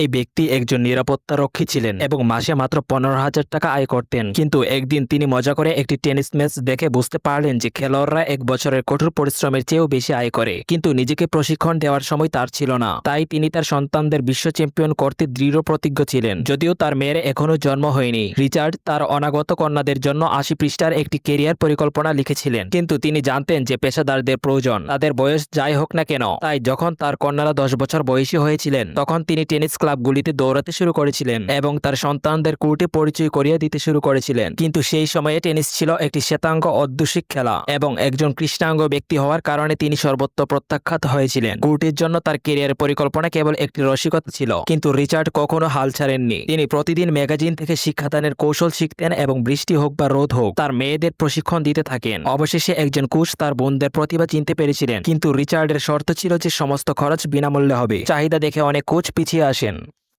এই ব্যক্তি একজন নিরাপত্তা রক্ষী ছিলেন এবং মাসে মাত্র পনেরো হাজার টাকা আয় করতেন। কিন্তু একদিন তিনি মজা করে একটি টেনিস ম্যাচ দেখে বুঝতে পারলেন যে খেলোয়াড়রা এক বছরের কঠোর পরিশ্রমের চেয়েও বেশি আয় করে। কিন্তু নিজেকে প্রশিক্ষণ দেওয়ার সময় তার ছিল না। তাই তিনি তার সন্তানদের বিশ্ব চ্যাম্পিয়ন করতে দৃঢ় প্রতিজ্ঞ ছিলেন। যদিও তার মেয়ের এখনও জন্ম হয়নি। রিচার্ড তার অনাগত কন্যাদের জন্য আশি পৃষ্ঠার একটি কেরিয়ার পরিকল্পনা লিখেছিলেন। কিন্তু তিনি জানতেন যে পেশাদারদের প্রয়োজন। তাদের বয়স যাই হোক না কেন। তাই যখন তার কন্যারা দশ বছর বয়সী হয়েছিলেন, তখন তিনি টেনিস ক্লাবগুলিতে দৌড়াতে শুরু করেছিলেন এবং তার সন্তানদের কোর্টে পরিচয় করিয়ে দিতে শুরু করেছিলেন। কিন্তু সেই সময়ে টেনিস ছিল একটি শ্বেতাঙ্গ অধ্যুষিক খেলা এবং একজন কৃষ্ণাঙ্গ ব্যক্তি হওয়ার কারণে তিনি সর্বত্র প্রত্যাখ্যাত হয়েছিলেন। কোর্টের জন্য তার কেরিয়ার পরিকল্পনা কেবল একটি রসিকতা ছিল, কিন্তু রিচার্ড কখনো হাল ছাড়েননি। তিনি প্রতিদিন ম্যাগাজিন থেকে শিক্ষাদানের কৌশল শিখতেন এবং বৃষ্টি হোক বা রোদ হোক, তার মেয়েদের প্রশিক্ষণ দিতে থাকেন। অবশেষে একজন কোচ তার বোনদের প্রতিভা চিনতে পেরেছিলেন, কিন্তু রিচার্ডের শর্ত ছিল যে সমস্ত খরচ বিনামূল্যে হবে। চাহিদা দেখে অনেক কোচ পিছিয়ে আসেন।